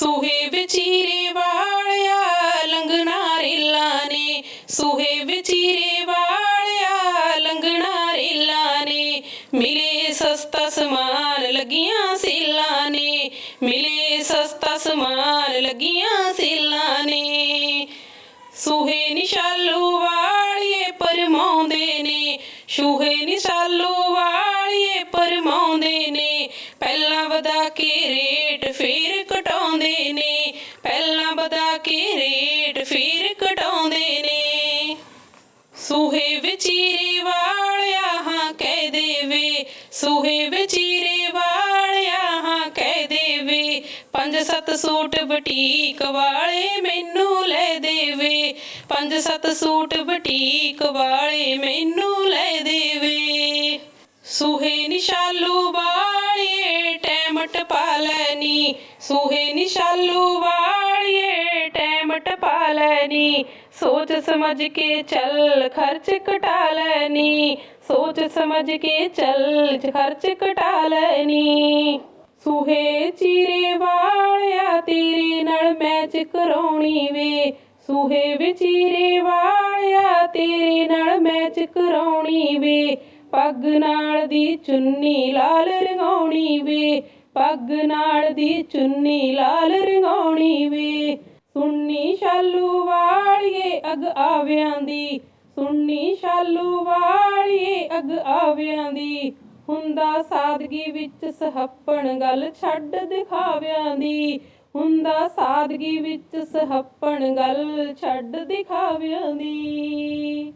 ਸੁਹੇ ਵਿਚੀਰੇ ਵਾਲਿਆ ਲੰਗਣਾ ਰੇਲਾਂ ਨੇ। ਸੁਹੇ ਵਿਚੀਰੇ ਵਾਲਿਆ ਲੰਗਣਾ ਰੇਲਾਂ ਨੇ। ਮਿਲੇ ਸਸਤਾ ਸਮਾਨ ਲੱਗੀਆਂ ਸੇਲਾਂ ਨੇ। ਮਿਲੇ ਸਸਤਾ ਸਮਾਨ ਲੱਗੀਆਂ ਸੇਲਾਂ ਨੇ। ਸੂਹੇ ਨਿਸ਼ਾਲੂ ਵਾਲੀਏ ਪਰਮਾਉਂਦੇ ਨੇ। ਸੂਹੇ ਨਿਸ਼ਾਲੂ ਵਾਲੀਏ ਪਰਮਾਉਂਦੇ ਨੇ। ਪਹਿਲਾਂ ਵਧਾ ਕੇ ਰੇਟ ਫੇਰ ਘਟਾਉਂਦੇ ਨੇ, ਪਹਿਲਾਂ ਵਧਾ ਕੇ ਰੇਟ ਫੇਰ ਘਟਾਉਂਦੇ ਨੇ। ਸੂਹੇ ਵਿਚੀਰੇ ਵਾਲਿਆ ਹਾਂ ਕਹਿ ਦੇਵੇ, ਸੂਹੇ ਵਿਚੀਰੇ ਵਾਲਿਆ ਹਾਂ ਕਹਿ ਦੇਵੇ, ਪੰਜ ਸੱਤ ਸੂਟ ਬਟੀਕ ਵਾਲੇ ਮੈਨੂੰ ਲੈ ਦੇਵੇ, ਪੰਜ ਸੱਤ ਸੂਟ ਬਟੀਕ ਵਾਲੇ ਮੈਨੂੰ ਟੈਮ ਟਪਾ ਲੈਨੀ ਸੂਹੇ ਨਿਸ਼ਾਲੂ ਵਾਲੀਏ, ਟੈਮ ਟਪਾ ਲੈਨੀ ਸੋਚ ਸਮਝ ਕੇ ਚੱਲ, ਖਰਚ ਘਟਾ ਲੈਨੀ ਸੋਚ ਸਮਝ ਸੂਹੇ ਚੀਰੇ ਵਾਲਿਆ, ਤੇਰੇ ਨਾਲ ਮੈਚ ਕਰਾਉਣੀ ਵੇ। ਸੂਹੇ ਵਿਚੀਰੇ ਵਾਲਿਆ, ਤੇਰੇ ਨਾਲ ਮੈਚ ਕਰਾਉਣੀ ਵੇ। ਪੱਗ ਨਾਲ ਦੀ ਚੁੰਨੀ ਲਾਲ ਰੰਗਾਉਣੀ ਵੇ। ਪੱਗ ਨਾਲ ਦੀ ਚੁੰਨੀ ਲਾਲ ਰੰਗਾਉਣੀ ਵੇ। ਸੁੰਨੀ ਸ਼ਾਲੂ ਵਾਲੀਏ ਅਗ ਆਵਿਆਂ ਦੀ। ਸੁੰਨੀ ਸ਼ਾਲੂ ਵਾਲੀਏ ਅਗ ਆਵਿਆਂ ਦੀ। ਹੁੰਦਾ ਸਾਦਗੀ ਵਿੱਚ ਸਹੱਪਣ ਗੱਲ ਛੱਡ ਦਿਖਾਵਿਆਂ ਦੀ। ਹੁੰਦਾ ਸਾਦਗੀ ਵਿੱਚ ਸਹੱਪਣ ਗੱਲ ਛੱਡ ਦਿਖਾਵਿਆਂ ਦੀ।